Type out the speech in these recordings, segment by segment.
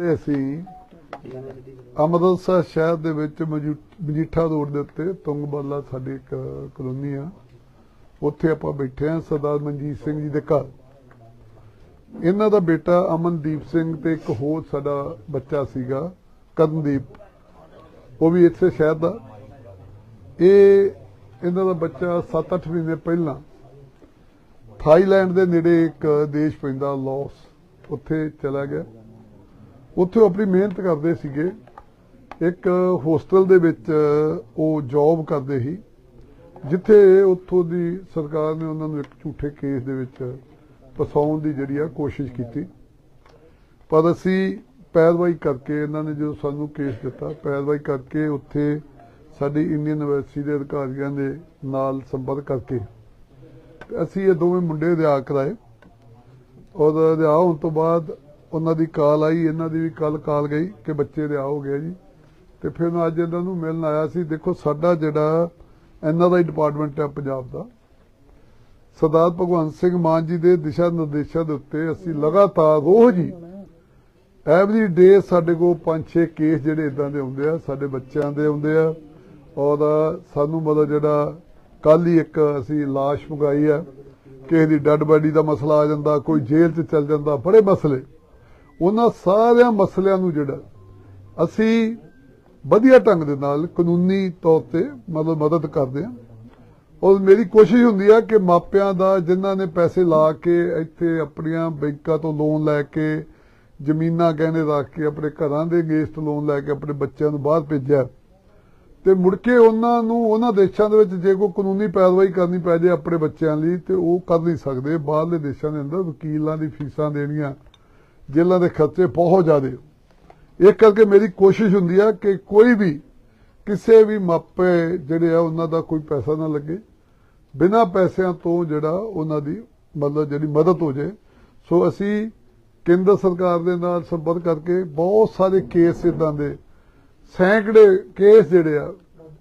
ਤੇ ਅਸੀਂ ਅੰਮ੍ਰਿਤਸਰ ਸ਼ਹਿਰ ਦੇ ਵਿੱਚ ਮਜੀਠਾ ਰੋਡ ਦੇ ਉੱਤੇ ਤੁੰਗਬਾਲਾ ਸਾਡੀ ਇੱਕ ਕਲੋਨੀ ਆ। ਉੱਥੇ ਆਪਾਂ ਬੈਠੇ ਆ ਸਰਦਾਰ ਮਨਜੀਤ ਸਿੰਘ ਜੀ ਦੇ ਘਰ। ਇਹਨਾਂ ਦਾ ਬੇਟਾ ਅਮਨਦੀਪ ਸਿੰਘ ਤੇ ਇੱਕ ਹੋਰ ਸਾਡਾ ਬੱਚਾ ਸੀਗਾ, ਕਰਨਦੀਪ। ਉਹ ਵੀ ਇੱਥੇ ਸ਼ਹਿਰ ਦਾ। ਇਹ ਇਹਨਾਂ ਦਾ ਬੱਚਾ 7-8 ਮਹੀਨੇ ਪਹਿਲਾਂ ਥਾਈਲੈਂਡ ਦੇ ਨੇੜੇ ਇੱਕ ਦੇਸ਼ ਪੈਂਦਾ, ਲਾਓਸ। ਉੱਥੇ ਚਲਾ ਗਿਆ। ਉੱਥੇ ਉਹ ਆਪਣੀ ਮਿਹਨਤ ਕਰਦੇ ਸੀਗੇ। ਇੱਕ ਹੋਸਟਲ ਦੇ ਵਿੱਚ ਉਹ ਜੌਬ ਕਰਦੇ ਸੀ, ਜਿੱਥੇ ਉੱਥੋਂ ਦੀ ਸਰਕਾਰ ਨੇ ਉਹਨਾਂ ਨੂੰ ਇੱਕ ਝੂਠੇ ਕੇਸ ਦੇ ਵਿੱਚ ਫਸਾਉਣ ਦੀ ਜਿਹੜੀ ਆ ਕੋਸ਼ਿਸ਼ ਕੀਤੀ। ਪਰ ਅਸੀਂ ਪੈਰਵਾਈ ਕਰਕੇ ਇਹਨਾਂ ਨੇ ਜਦੋਂ ਸਾਨੂੰ ਕੇਸ ਦਿੱਤਾ, ਪੈਰਵਾਈ ਕਰਕੇ ਉੱਥੇ ਸਾਡੀ ਇੰਡੀਅਨ ਯੂਨੀਵਰਸਿਟੀ ਦੇ ਅਧਿਕਾਰੀਆਂ ਦੇ ਨਾਲ ਸੰਪਰਕ ਕਰਕੇ ਅਸੀਂ ਇਹ ਦੋਵੇਂ ਮੁੰਡੇ ਰਿਆ ਕਰਾਏ। ਔਰ ਰਿਆ ਹੋਣ ਤੋਂ ਬਾਅਦ ਉਹਨਾਂ ਦੀ ਕਾਲ ਆਈ, ਇਹਨਾਂ ਦੀ ਵੀ ਕੱਲ ਕਾਲ ਗਈ ਕਿ ਬੱਚੇ ਰਿਆ ਹੋ ਗਏ ਜੀ। ਤੇ ਫਿਰ ਮੈਂ ਅੱਜ ਇਹਨਾਂ ਨੂੰ ਮਿਲਣ ਆਇਆ ਸੀ। ਦੇਖੋ, ਸਾਡਾ ਜਿਹੜਾ ਐਨਆਰਆਈ ਡਿਪਾਰਟਮੈਂਟ ਹੈ ਪੰਜਾਬ ਦਾ। ਸਰਦਾਰ ਭਗਵੰਤ ਸਿੰਘ ਮਾਨ ਜੀ ਦੇ ਦਿਸ਼ਾ ਨਿਰਦੇਸ਼ਾਂ ਦੇ ਉੱਤੇ ਅਸੀਂ ਲਗਾਤਾਰ ਰੋਜ਼ ਹੀ ਐਵਰੀ ਡੇ ਸਾਡੇ ਕੋਲ 5-6 ਕੇਸ ਜਿਹੜੇ ਇਦਾਂ ਦੇ ਆਉਂਦੇ ਆ, ਸਾਡੇ ਬੱਚਿਆਂ ਦੇ ਆਉਂਦੇ ਆ। ਔਰ ਸਾਨੂੰ ਮਤਲਬ ਜਿਹੜਾ ਕੱਲ ਹੀ ਇੱਕ ਅਸੀਂ ਲਾਸ਼ ਮੰਗਾਈ ਆ। ਕਿਸੇ ਦੀ ਡੈੱਡ ਬਾਡੀ ਦਾ ਮਸਲਾ ਆ ਜਾਂਦਾ, ਕੋਈ ਜੇਲ੍ਹ 'ਚ ਚਲ ਜਾਂਦਾ, ਬੜੇ ਮਸਲੇ। ਉਹਨਾਂ ਸਾਰਿਆਂ ਮਸਲਿਆਂ ਨੂੰ ਜਿਹੜਾ ਅਸੀਂ ਵਧੀਆ ਢੰਗ ਦੇ ਨਾਲ ਕਾਨੂੰਨੀ ਤੌਰ ਤੇ ਮਤਲਬ ਮਦਦ ਕਰਦੇ ਹਾਂ। ਔਰ ਮੇਰੀ ਕੋਸ਼ਿਸ਼ ਹੁੰਦੀ ਆ ਕਿ ਮਾਪਿਆਂ ਦਾ, ਜਿਨ੍ਹਾਂ ਨੇ ਪੈਸੇ ਲਾ ਕੇ ਇੱਥੇ ਆਪਣੀਆਂ ਬੈਂਕਾਂ ਤੋਂ ਲੋਨ ਲੈ ਕੇ ਜ਼ਮੀਨਾਂ ਗਹਿਣੇ ਰੱਖ ਕੇ ਆਪਣੇ ਘਰਾਂ ਦੇ ਅਗੇਂਸਟ ਲੋਨ ਲੈ ਕੇ ਆਪਣੇ ਬੱਚਿਆਂ ਨੂੰ ਬਾਹਰ ਭੇਜਿਆ, ਤੇ ਮੁੜ ਕੇ ਉਹਨਾਂ ਨੂੰ, ਉਹਨਾਂ ਦੇਸ਼ਾਂ ਦੇ ਵਿੱਚ ਜੇ ਕੋਈ ਕਾਨੂੰਨੀ ਪੈਰਵਾਈ ਕਰਨੀ ਪੈ ਜਾਏ ਆਪਣੇ ਬੱਚਿਆਂ ਲਈ, ਤੇ ਉਹ ਕਰ ਨਹੀਂ ਸਕਦੇ। ਬਾਹਰਲੇ ਦੇਸ਼ਾਂ ਦੇ ਅੰਦਰ ਵਕੀਲਾਂ ਦੀ ਫੀਸਾਂ ਦੇਣੀਆਂ ਜੇਲ੍ਹਾਂ ਦੇ ਖਰਚੇ ਬਹੁਤ ਜ਼ਿਆਦੇ ਇਹ ਕਰਕੇ ਮੇਰੀ ਕੋਸ਼ਿਸ਼ ਹੁੰਦੀ ਆ ਕਿ ਕੋਈ ਵੀ ਕਿਸੇ ਵੀ ਮਾਪੇ ਜਿਹੜੇ ਆ, ਉਹਨਾਂ ਦਾ ਕੋਈ ਪੈਸਾ ਨਾ ਲੱਗੇ। ਬਿਨਾਂ ਪੈਸਿਆਂ ਤੋਂ ਜਿਹੜਾ ਉਹਨਾਂ ਦੀ ਮਤਲਬ ਜਿਹੜੀ ਮਦਦ ਹੋ ਜਾਏ ਸੋ ਅਸੀਂ ਕੇਂਦਰ ਸਰਕਾਰ ਦੇ ਨਾਲ ਸੰਪਰਕ ਕਰਕੇ ਬਹੁਤ ਸਾਰੇ ਕੇਸ ਇਦਾਂ ਦੇ ਸੈਂਕੜੇ ਕੇਸ ਜਿਹੜੇ ਆ,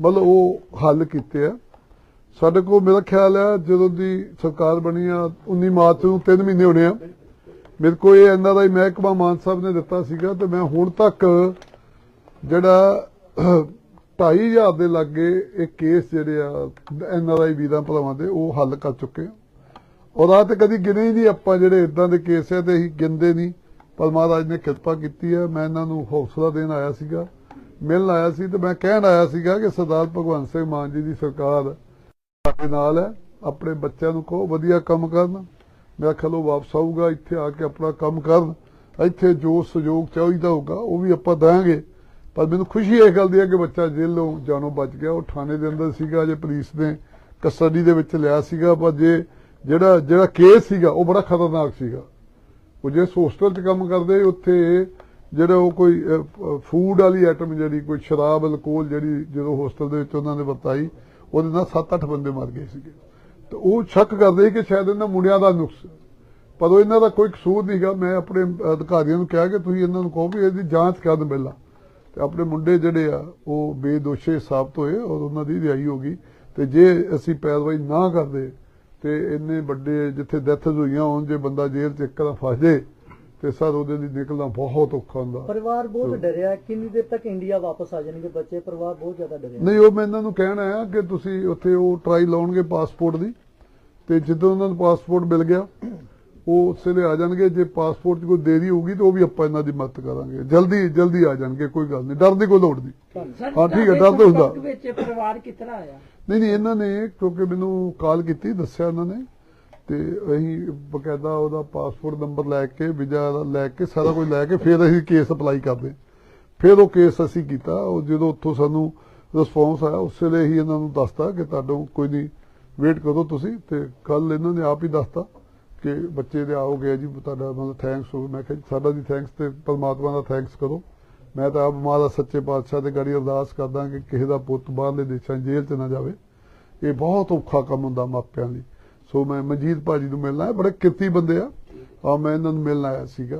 ਮਤਲਬ ਉਹ ਹੱਲ ਕੀਤੇ ਆ। ਸਾਡੇ ਕੋਲ ਮੇਰਾ ਖਿਆਲ ਆ ਜਦੋਂ ਦੀ ਸਰਕਾਰ ਬਣੀ ਆ 19 ਮਾਰਚ ਨੂੰ 3 ਮਹੀਨੇ ਹੋਣੇ ਆ। ਮੇਰੇ ਕੋਲ ਇਹ ਇਹਨਾਂ ਦਾ ਹੀ ਮਹਿਕਮਾ ਮਾਨ ਸਾਹਿਬ ਨੇ ਦਿੱਤਾ ਸੀਗਾ ਤੇ ਮੈਂ ਹੁਣ ਤੱਕ ਜਿਹੜਾ 2500 ਦੇ ਲਾਗੇ ਇਹ ਕੇਸ ਜਿਹੜੇ ਆ ਐਨਆਰਆਈ ਵੀਰਾਂ ਭਰਾਵਾਂ ਦੇ, ਉਹ ਹੱਲ ਕਰ ਚੁੱਕੇ ਆ। ਉਹਦਾ ਤੇ ਕਦੀ ਗਿਣੇ ਹੀ ਨਹੀਂ ਆਪਾਂ ਜਿਹੜੇ ਇਦਾਂ ਦੇ ਕੇਸ ਆ ਤੇ ਅਸੀਂ ਗਿਣਦੇ ਨਹੀਂ। ਪਰ ਮਹਾਰਾਜ ਨੇ ਕਿਰਪਾ ਕੀਤੀ ਹੈ ਮੈਂ ਇਹਨਾਂ ਨੂੰ ਹੌਸਲਾ ਦੇਣ ਆਇਆ ਸੀਗਾ। ਮਿਲਣ ਆਇਆ ਸੀ ਤੇ ਮੈਂ ਕਹਿਣ ਆਇਆ ਸੀਗਾ ਕਿ ਸਰਦਾਰ ਭਗਵੰਤ ਸਿੰਘ ਮਾਨ ਜੀ ਦੀ ਸਰਕਾਰ ਸਾਡੇ ਨਾਲ ਹੈ, ਆਪਣੇ ਬੱਚਿਆਂ ਨੂੰ ਕਹੋ, ਵਧੀਆ ਕੰਮ ਕਰਨ। ਮੇਰਾ ਖਿਆਲ ਵਾਪਸ ਆਊਗਾ, ਇੱਥੇ ਆ ਕੇ ਆਪਣਾ ਕੰਮ ਕਰਨ ਇੱਥੇ ਜੋ ਸਹਿਯੋਗ ਚਾਹੀਦਾ ਹੋਊਗਾ, ਉਹ ਵੀ ਆਪਾਂ ਦਾਂਗੇ ਪਰ ਮੈਨੂੰ ਖੁਸ਼ੀ ਇਸ ਗੱਲ ਦੀ ਹੈ ਕਿ ਬੱਚਾ ਜੇਲ੍ਹੋਂ ਜਾਨੋਂ ਬਚ ਗਿਆ। ਉਹ ਥਾਣੇ ਦੇ ਅੰਦਰ ਸੀਗਾ ਜੇ ਪੁਲਿਸ ਨੇ ਕਸਟਡੀ ਦੇ ਵਿੱਚ ਲਿਆ ਸੀਗਾ, ਪਰ ਜੇ ਜਿਹੜਾ ਜਿਹੜਾ ਕੇਸ ਸੀਗਾ, ਉਹ ਬੜਾ ਖਤਰਨਾਕ ਸੀਗਾ। ਉਹ ਜੇ ਹੋਸਟਲ 'ਚ ਕੰਮ ਕਰਦੇ, ਉੱਥੇ ਜਿਹੜਾ ਉਹ ਕੋਈ ਫੂਡ ਵਾਲੀ ਆਈਟਮ ਜਿਹੜੀ, ਕੋਈ ਸ਼ਰਾਬ ਅਲਕੋਹਲ ਜਿਹੜੀ ਜਦੋਂ ਹੋਸਟਲ ਦੇ ਵਿੱਚ ਉਹਨਾਂ ਨੇ ਵਰਤਾਈ, ਉਹਦੇ ਨਾਲ 7-8 ਬੰਦੇ ਮਰ ਗਏ ਸੀਗੇ। ਤੇ ਉਹ ਸ਼ੱਕ ਕਰਦੇ ਸੀ ਕਿ ਸ਼ਾਇਦ ਇਹਨਾਂ ਮੁੰਡਿਆਂ ਦਾ ਨੁਕਸ ਪਰ ਉਹ ਇਹਨਾਂ ਦਾ ਕੋਈ ਕਸੂਰ ਨਹੀਂਗਾ ਮੈਂ ਆਪਣੇ ਅਧਿਕਾਰੀਆਂ ਨੂੰ ਕਿਹਾ ਕਿ ਤੁਸੀਂ ਇਹਨਾਂ ਨੂੰ ਕਹੋ ਵੀ ਇਹਦੀ ਜਾਂਚ ਕਰਨ ਪਹਿਲਾਂ। ਤੇ ਆਪਣੇ ਮੁੰਡੇ ਜਿਹੜੇ ਆ, ਉਹ ਬੇਦੋਸ਼ੇ ਸਾਬਤ ਹੋਏ ਔਰ ਉਹਨਾਂ ਦੀ ਰਿਹਾਈ ਹੋ ਗਈ। ਤੇ ਜੇ ਅਸੀਂ ਪੈਰਵਾਈ ਨਾ ਕਰਦੇ ਤੇ ਇੰਨੇ ਵੱਡੇ ਜਿੱਥੇ ਡੈਥ ਹੋਈਆਂ ਹੋਣ, ਜੇ ਬੰਦਾ ਜੇਲ੍ਹ 'ਚ ਇੱਕ ਤਰ੍ਹਾਂ ਫਸ ਜੇ ਤੇ ਸਰ ਉਹਦੇ ਲਈ ਨਿਕਲਣਾ ਬਹੁਤ ਔਖਾ ਹੁੰਦਾ ਪਰਿਵਾਰ ਬਹੁਤ ਡਰਿਆ ਕਿੰਨੀ ਦੇਰ ਤੱਕ ਇੰਡੀਆ ਵਾਪਸ ਆ ਜਾਣਗੇ ਬੱਚੇ ਪਰਿਵਾਰ ਬਹੁਤ ਜ਼ਿਆਦਾ ਡਰਿਆ ਨਹੀਂ ਉਹ ਮੈਂ ਇਹਨਾਂ ਨੂੰ ਕਹਿਣਾ ਆ ਕਿ ਤੁਸੀਂ ਉੱਥੇ ਉਹ ਟਰਾਈ ਲਾਉਣਗੇ ਪਾਸਪੋਰਟ ਦੀ ਤੇ ਜਦੋਂ ਉਹਨਾਂ ਨੂੰ ਪਾਸਪੋਰਟ ਮਿਲ ਗਿਆ ਉਹ ਉਸੇ ਲਈ ਆ ਜਾਣਗੇ ਜੇ ਪਾਸਪੋਰਟ 'ਚ ਕੋਈ ਦੇਰੀ ਹੋਊਗੀ ਤਾਂ ਉਹ ਵੀ ਆਪਾਂ ਇਹਨਾਂ ਦੀ ਮਦਦ ਕਰਾਂਗੇ ਜਲਦੀ ਜਲਦੀ ਆ ਜਾਣਗੇ ਕੋਈ ਗੱਲ ਨਹੀਂ ਡਰ ਦੀ ਕੋਈ ਲੋੜ ਨਹੀਂ ਹਾਂ ਠੀਕ ਹੈ ਡਰ ਤਾਂ ਹੁੰਦਾ ਵਿੱਚ ਪਰਿਵਾਰ ਕਿਤਨਾ ਆਇਆ ਨਹੀਂ ਨਹੀਂ ਇਹਨਾਂ ਨੇ ਕਿਉਂਕਿ ਮੈਨੂੰ ਕਾਲ ਕੀਤੀ ਦੱਸਿਆ ਉਹਨਾਂ ਨੇ ਤੇ ਅਸੀਂ ਬਕਾਇਦਾ ਉਹਦਾ ਪਾਸਪੋਰਟ ਨੰਬਰ ਲੈ ਕੇ, ਵੀਜ਼ਾ ਦਾ ਲੈ ਕੇ, ਸਾਰਾ ਕੁਝ ਲੈ ਕੇ ਫਿਰ ਅਸੀਂ ਕੇਸ ਅਪਲਾਈ ਕਰਦੇ। ਫਿਰ ਉਹ ਕੇਸ ਅਸੀਂ ਕੀਤਾ। ਉਹ ਜਦੋਂ ਉੱਥੋਂ ਸਾਨੂੰ ਰਿਸਪੌਂਸ ਆਇਆ, ਉਸੇ ਵੇਲੇ ਹੀ ਇਹਨਾਂ ਨੂੰ ਦੱਸਤਾ ਕਿ ਤੁਹਾਨੂੰ ਕੋਈ ਨਹੀਂ ਵੇਟ ਕਰੋ ਤੁਸੀਂ ਤੇ ਕੱਲ ਇਹਨਾਂ ਨੇ ਆਪ ਹੀ ਦੱਸਤਾ ਕਿ ਬੱਚੇ ਦੇ ਆਓ ਆਓਗੇ ਜੀ, ਤੁਹਾਡਾ ਮਤਲਬ ਥੈਂਕਸ ਹੋ। ਮੈਂ ਕਿਹਾ ਸਾਡਾ ਦੀ ਥੈਂਕਸ ਤੇ ਪਰਮਾਤਮਾ ਦਾ ਥੈਂਕਸ ਕਰੋ। ਮੈਂ ਤਾਂ ਆਪ ਮਾਲਾ ਸੱਚੇ ਪਾਤਸ਼ਾਹ ਦੇ ਗੜੀ ਅਰਦਾਸ ਕਰਦਾ ਕਿ ਕਿਸੇ ਦਾ ਪੁੱਤ ਬਾਹਰਲੇ ਦੇਸ਼ਾਂ 'ਚ ਜੇਲ੍ਹ 'ਚ ਨਾ ਜਾਵੇ। ਇਹ ਬਹੁਤ ਔਖਾ ਕੰਮ ਹੁੰਦਾ ਮਾਪਿਆਂ ਲਈ। ਸੋ ਮੈਂ ਮਨਜੀਤ ਭਾਜੀ ਨੂੰ ਮਿਲਣਾ ਹੈ, ਬੜੇ ਕਿਰਤੀ ਬੰਦੇ ਆ। ਆ ਮੈਂ ਇਹਨਾਂ ਨੂੰ ਮਿਲਣ ਆਇਆ ਸੀਗਾ।